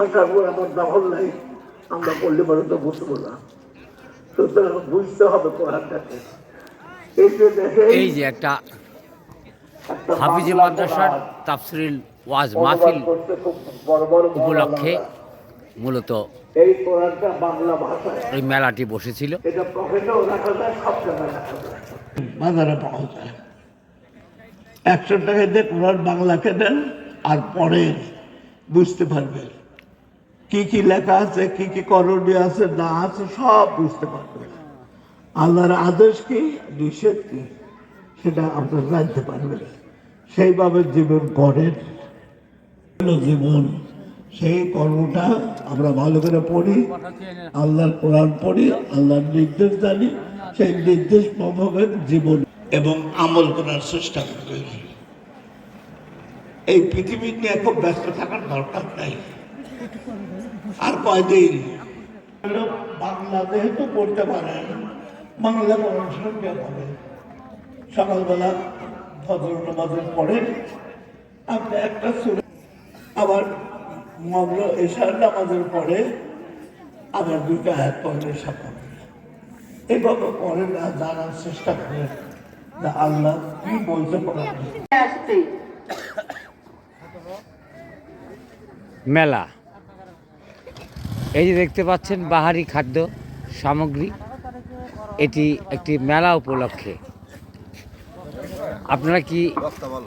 ভাষার উপর আমার দখল নাই। আমরা পড়লে বড় তো বুঝব না। সুতরাং বুঝতে হবে কোরআনটাকে। এই যে দেখে এই যে একটা হাফিজে মাদ্রাসার তাফসিল ওয়াজ মাহফিল খুব বড় বড় উপলক্ষে মূলত এই কোরআনটা বাংলা ভাষায়। এই মেলাটি বসেছিল। এটা পকেটেও রাখা যায় সব জায়গায় রাখা যায়। বাজারে পাওয়া যায়। একশো টাকা দিয়ে কোরআন বাংলাকে দেন আর পরে বুঝতে পারবেন। কি কি লেখা আছে, কি কি করণীয় আছে, না আছে, সব বুঝতে পারবেন আল্লাহর আদেশ কি, নিষেধ কি, সেটা আপনারা জানতে পারবেন। সেইভাবে জীবন করেন জীবন, সেই কর্মটা আমরা ভালো করে পড়ি, আল্লাহর কোরআন পড়ি, আল্লাহর নির্দেশ জানি, সেই নির্দেশ মোতাবেক জীবন এবং আমল করার চেষ্টা করি। এই পৃথিবী নিয়ে খুব ব্যস্ত থাকার দরকার নাই। আর কয়দিন? বাংলা যেহেতু পড়তে পারেন বাংলা পড়াশোনা কে পাবে সকালবেলা ফজর নামাজের পরে আপনি একটা সুরে আবার মগ্ন এশার নামাজের পরে আবার দুইটা হাত পড়লে সাফা এভাবে পড়েন আর জানার চেষ্টা করেন যে আল্লাহ কি বলতে পারেন মেলা। এই যে দেখতে পাচ্ছেন বাহারি খাদ্য সামগ্রী এটি একটি মেলা উপলক্ষে। আপনারা কি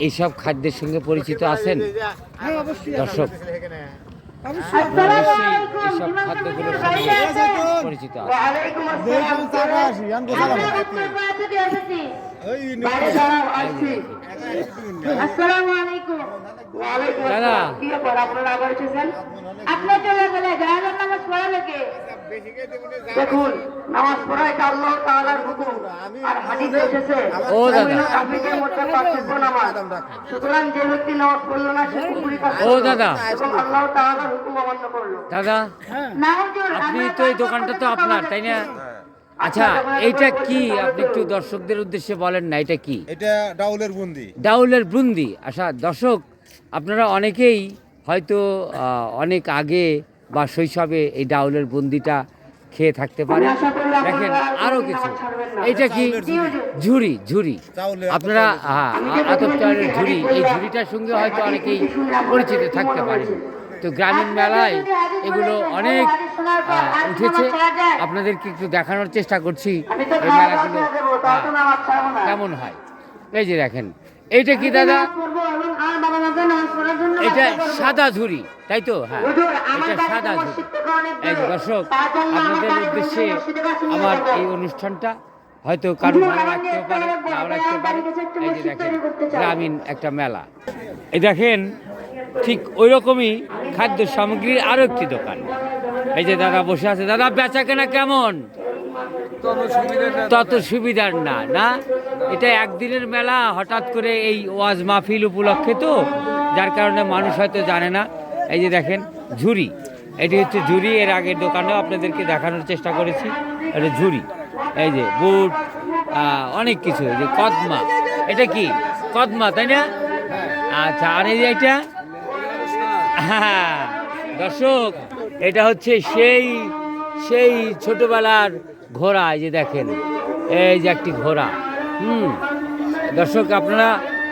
এইসব খাদ্যের সঙ্গে পরিচিত আছেন? দর্শক এইসব খাদ্যগুলোর সঙ্গে পরিচিত আছেন। বাইরে আসছি। আসসালামু আলাইকুম। ওয়ালাইকুম দাদা। আসসালাম। কি ব্যাপার আপনারা আবার এসেছেন? চলে গেলে জানাজার নামাজ পড়াবে কে দেখুন নামাজ পড়া এটা আল্লাহ তাআলার হুকুম। আর হাদিসে এসেছে ও দাদা। কাফিরদের মধ্যে পার্থক্য নামাজ। সুতরাং যে ব্যক্তি নামাজ পড়ল না সে কুফরি কাজ ও দাদা। এবং আল্লাহ তাআলার হুকুম অমান্য করল। দাদা না হুজুর আপনি তো এই দোকানটা তো আপনার তাই না? আচ্ছা এইটা কি? আপনি একটু দর্শকদের উদ্দেশ্যে বলেন না এটা কি? এটা ডাউলের বুন্দি। ডাউলের ব্রুন্দি আচ্ছা দর্শক আপনারা অনেকেই হয়তো অনেক আগে বা শৈশবে এই ডাউলের বুন্দিটা খেয়ে থাকতে আপনারা দেখেন আর আরও কিছু। এইটা কি? ঝুড়ি ঝুড়ি। আপনারা হ্যাঁ আতপ চাউলের ঝুড়ি এই ঝুড়িটার সঙ্গে হয়তো অনেকেই পরিচিত থাকতে পারেন। তো গ্রামীণ মেলায় এগুলো অনেক উঠেছে। আপনাদেরকে একটু দেখানোর চেষ্টা করছি। এই মেলাগুলো কেমন হয়? এই যে দেখেন এইটা কি দাদা? এটা সাদা ঝুড়ি তাই তো? হ্যাঁ এটা সাদা ঝুড়ি। এই দর্শক আপনাদের উদ্দেশ্যে আমার এই অনুষ্ঠানটা হয়তো কারও ভালো আমার পারে। নাও এই যে দেখেন। গ্রামীণ একটা মেলা। এই দেখেন ঠিক ওই রকমই খাদ্য সামগ্রীর আরও একটি দোকান। এই যে দাদা বসে আছে। দাদা বেচা কেনা কেমন? তত সুবিধার না না? এটা একদিনের মেলা, হঠাৎ করে এই ওয়াজ মাহফিল উপলক্ষে তো, যার কারণে মানুষ হয়তো জানে না। এই যে দেখেন, ঝুড়ি। এটি হচ্ছে ঝুড়ি, এর আগের দোকানেও আপনাদেরকে দেখানোর চেষ্টা করেছি। এটা ঝুড়ি। এই যে বুট অনেক কিছু। যে কদমা। এটা কি? কদমা, তাই না? আচ্ছা আর এই যে এটা? হ্যাঁ দর্শক, এটা হচ্ছে সেই সেই ছোটবেলার ঘোড়া, এই যে দেখেন, এই যে একটি ঘোড়া, হুম। দর্শক, আপনারা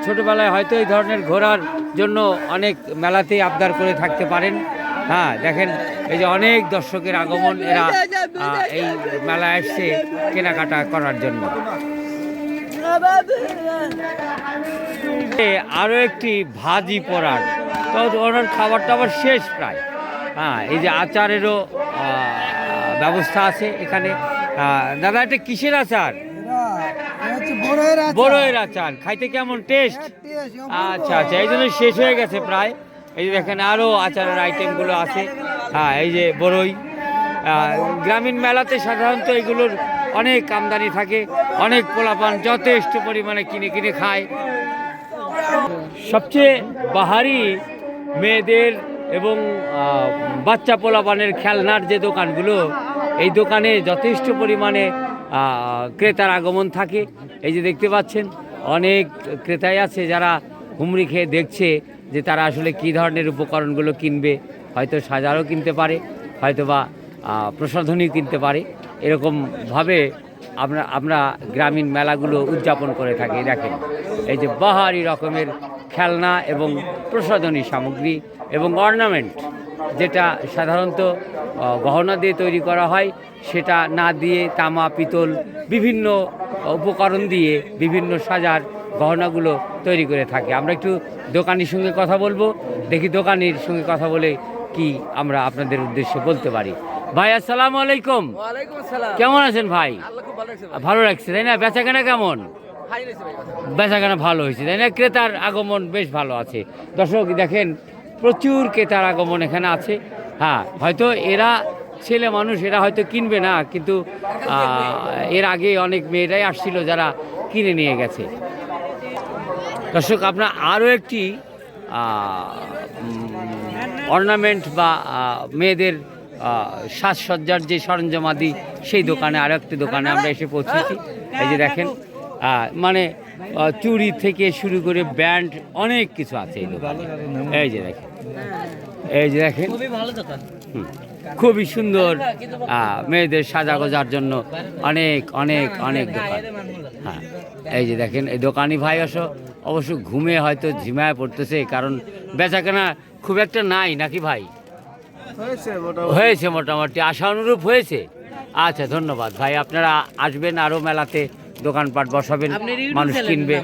ছোটবেলায় হয়তো এই ধরনের ঘোড়ার জন্য অনেক মেলাতেই আবদার করে থাকতে পারেন। হ্যাঁ দেখেন, এই যে অনেক দর্শকের আগমন এরা এই মেলায় এসছে কেনাকাটা করার জন্য। আরও একটি ভাজি পড়ার তো ওনার খাবার টাবার শেষ প্রায়। হ্যাঁ এই যে আচারেরও ব্যবস্থা আছে এখানে। দাদা এটা কিসের আচার? বড়ের আচার। খাইতে কেমন টেস্ট? আচ্ছা আচ্ছা এই জন্য শেষ হয়ে গেছে প্রায়। এই যে দেখেন আরও আচারের আইটেমগুলো আছে। হ্যাঁ এই যে বড়ই। গ্রামীণ মেলাতে সাধারণত এগুলোর অনেক আমদানি থাকে। অনেক পোলাপান যথেষ্ট পরিমাণে কিনে কিনে খায়। সবচেয়ে বাহারি মেয়েদের এবং বাচ্চা পোলাপানের খেলনার যে দোকানগুলো এই দোকানে যথেষ্ট পরিমাণে ক্রেতার আগমন থাকে। এই যে দেখতে পাচ্ছেন অনেক ক্রেতাই আছে যারা হুমড়ি খেয়ে দেখছে যে তারা আসলে কী ধরনের উপকরণগুলো কিনবে। হয়তো সাজারও কিনতে পারে হয়তো বা আহ, প্রসাধনীও কিনতে পারে। এরকমভাবে আমরা আমরা গ্রামীণ মেলাগুলো উদযাপন করে থাকি দেখেন। এই যে বাহারি রকমের খেলনা এবং প্রসাধনী সামগ্রী এবং অর্নামেন্ট যেটা সাধারণত গহনা দিয়ে তৈরি করা হয় সেটা না দিয়ে তামা পিতল বিভিন্ন উপকরণ দিয়ে বিভিন্ন সাজার গহনাগুলো তৈরি করে থাকে। আমরা একটু দোকানির সঙ্গে কথা বলব দেখি দোকানির সঙ্গে কথা বলে কি আমরা আপনাদের উদ্দেশ্যে বলতে পারি। ভাই আসসালামু আলাইকুম। কেমন আছেন ভাই? ভালো লাগছে তাই না? বেচাকেনা কেমন? বেচাকেনা ভালো হয়েছে, তাই না? ক্রেতার আগমন বেশ ভালো আছে। দর্শক, দেখেন, প্রচুর ক্রেতার আগমন এখানে আছে। হ্যাঁ হয়তো এরা ছেলে মানুষ, এরা হয়তো কিনবে না, কিন্তু এর আগে অনেক মেয়েরাই আসছিল যারা কিনে নিয়ে গেছে। দর্শক, আপনার আরও একটি অর্নামেন্ট বা মেয়েদের সাজসজ্জার যে সরঞ্জামাদি সেই দোকানে আরও একটি দোকানে আমরা এসে পৌঁছেছি। এই যে দেখেন মানে চুড়ি থেকে শুরু করে ব্যান্ড অনেক কিছু আছে এই যে দেখেন। এই যে দেখেন। খুবই সুন্দর আহ, মেয়েদের সাজা গোজার জন্য অনেক অনেক অনেক দোকান। হ্যাঁ। এই যে দেখেন এই দোকানি ভাই আসো অবশ্য ঘুমে হয়তো ঝিমায় পড়তেছে কারণ বেচাকেনা খুব একটা নাই নাকি ভাই? হয়েছে মোটামুটি। আশা অনুরূপ হয়েছে। আচ্ছা ধন্যবাদ। ভাই আপনারা আসবেন আরও মেলাতে। দোকানপাট বসাবেন মানুষ কিনবে।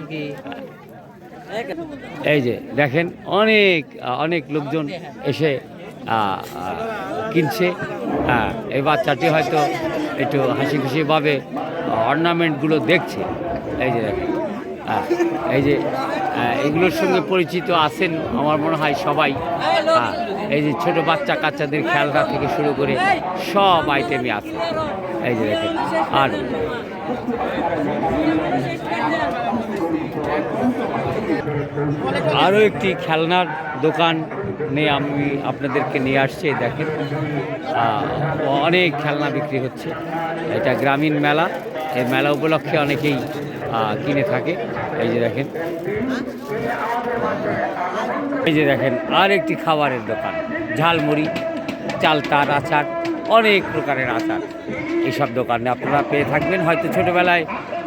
এই যে দেখেন অনেক অনেক লোকজন এসে কিনছে। হ্যাঁ এই বাচ্চাটি হয়তো একটু হাসি খুশিভাবে অর্নামেন্টগুলো দেখছে। এই যে দেখেন হ্যাঁ, এই যে এগুলোর সঙ্গে পরিচিত আছেন আমার মনে হয় সবাই। হ্যাঁ, এই যে ছোট বাচ্চা কাচ্চাদের খেলনা থেকে শুরু করে সব আইটেমই আছে। এই যে দেখেন, আর আরও একটি খেলনার দোকান নিয়ে আমি আপনাদেরকে নিয়ে আসছি, দেখেন। অনেক খেলনা বিক্রি হচ্ছে। এটা গ্রামীণ মেলা। এই মেলা উপলক্ষে অনেকেই কিনে থাকে। এই যে দেখেন। এই যে দেখেন আর একটি খাবারের দোকান। ঝালমুড়ি, চাল চালতার আচার। অনেক প্রকারের আচার। এইসব দোকানে আপনারা পেয়ে থাকবেন। হয়তো ছোটোবেলায়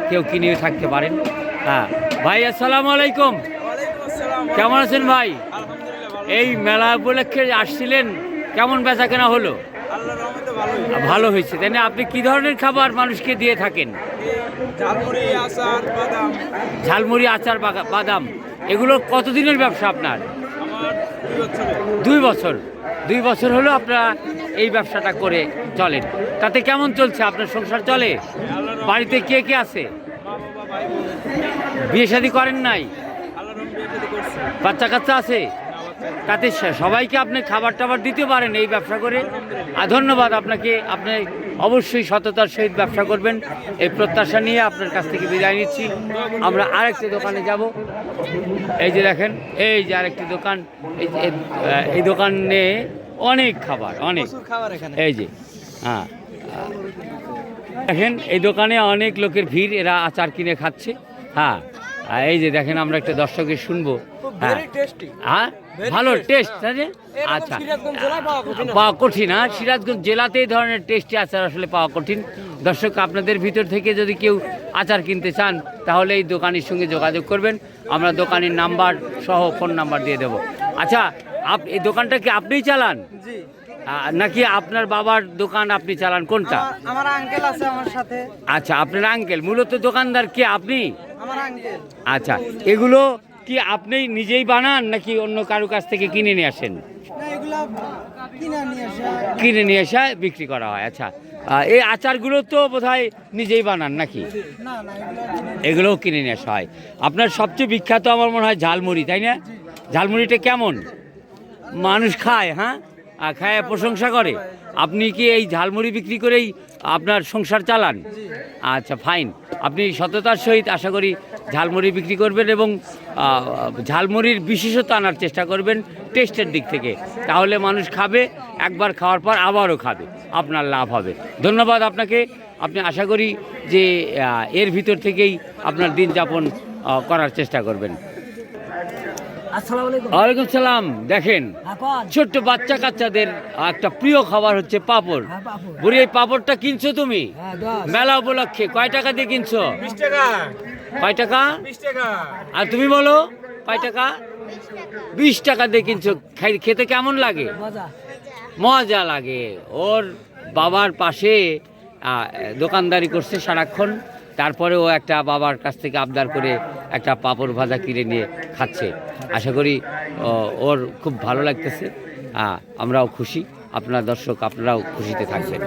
কেউ কিনেও থাকতে পারেন। হ্যাঁ ভাই আসসালামু আলাইকুম। কেমন আছেন ভাই? এই মেলা উপলক্ষে আসছিলেন। কেমন বেচা কেনা হলো ভালো হয়েছে। তাই না? আপনি কি ধরনের খাবার মানুষকে দিয়ে থাকেন? ঝালমুড়ি আচার বাদাম। ঝালমুড়ি আচার বাগা- বাদাম। এগুলো কতদিনের ব্যবসা আপনার? দুই বছর। দুই বছর হলো আপনারা এই ব্যবসাটা করে চলেন। তাতে কেমন চলছে আপনার সংসার চলে? বাড়িতে কে কে আছে? বিয়ে শাদী করেন নাই? বাচ্চা কাচ্চা আছে? তাতে সবাইকে আপনি খাবার টাবার দিতে পারেন এই ব্যবসা করে। আর ধন্যবাদ আপনাকে। আপনি অবশ্যই সততার সহিত ব্যবসা করবেন। এই প্রত্যাশা নিয়ে আপনার কাছ থেকে বিদায় নিচ্ছি। আমরা আরেকটি দোকানে যাব। এই যে দেখেন, এই যে আরেকটি দোকান। এই দোকানে অনেক খাবার অনেক। খাবার এখানে। এই যে হ্যাঁ। দেখেন এই দোকানে অনেক লোকের ভিড় এরা আচার কিনে খাচ্ছে। হ্যাঁ এই যে দেখেন আমরা একটা দর্শকের শুনব। হ্যাঁ। হ্যাঁ ভালো টেস্ট হ্যাঁ। আচ্ছা। পাওয়া কঠিন। পাওয়া কঠিন হ্যাঁ সিরাজগঞ্জ জেলাতে এই ধরনের টেস্টি আচার আসলে পাওয়া কঠিন। দর্শক আপনাদের ভিতর থেকে যদি কেউ আচার কিনতে চান তাহলে এই দোকানের সঙ্গে যোগাযোগ করবেন। আমরা দোকানের নাম্বার সহ ফোন নাম্বার দিয়ে দেবো। আচ্ছা আপ এই দোকানটা কি আপনিই চালান? জি। নাকি আপনার বাবার দোকান আপনি চালান? কোনটা? আমার- আঙ্কেল আছে আমার সাথে। আচ্ছা আপনার আঙ্কেল মূলত দোকানদার কি আপনি? আমার আঙ্কেল আচ্ছা এগুলো কি আপনি নিজেই বানান নাকি অন্য কারও কাছ থেকে কিনে নিয়ে আসেন? কিনে নিয়ে আসা বিক্রি করা হয় আচ্ছা। এই আচারগুলো তো বোধহয় নিজেই বানান নাকি? এগুলোও কিনে নিয়ে আসা হয়। আপনার সবচেয়ে বিখ্যাত আমার মনে হয় ঝালমুড়ি তাই না? ঝালমুড়িটা কেমন? মানুষ খায় হ্যাঁ? আর খায় প্রশংসা করে। আপনি কি এই ঝালমুড়ি বিক্রি করেই আপনার সংসার চালান? আচ্ছা ফাইন আপনি সততার সহিত আশা করি ঝালমুড়ি বিক্রি করবেন এবং ঝালমুড়ির বিশেষত আনার চেষ্টা করবেন টেস্টের দিক থেকে। তাহলে মানুষ খাবে, একবার খাওয়ার পর আবারও খাবে। আপনার লাভ হবে। ধন্যবাদ আপনাকে। আপনি আশা করি যে এর ভিতর থেকেই আপনার দিন যাপন করার চেষ্টা করবেন। ওয়ালাইকুম সালাম। দেখেন ছোট্ট বাচ্চা কাচ্চাদের একটা প্রিয় খাবার হচ্ছে পাপড়। হ্যাঁ, বুড়ি এই পাপড়টা কিনছো তুমি? হ্যাঁ মেলা উপলক্ষে। কয় টাকা দিয়ে কিনছো? টাকা। কয় টাকা? আর তুমি বলো কয় টাকা? বিশ টাকা দিয়ে কিনছো। খেতে কেমন লাগে? মজা। মজা লাগে। ওর বাবার পাশে দোকানদারি করছে সারাক্ষণ। তারপরে ও একটা বাবার কাছ থেকে আবদার করে একটা পাপড় ভাজা কিনে নিয়ে খাচ্ছে। আশা করি ওর খুব ভালো লাগতেছে। আমরাও খুশি। আপনার দর্শক, আপনারাও খুশিতে থাকবেন।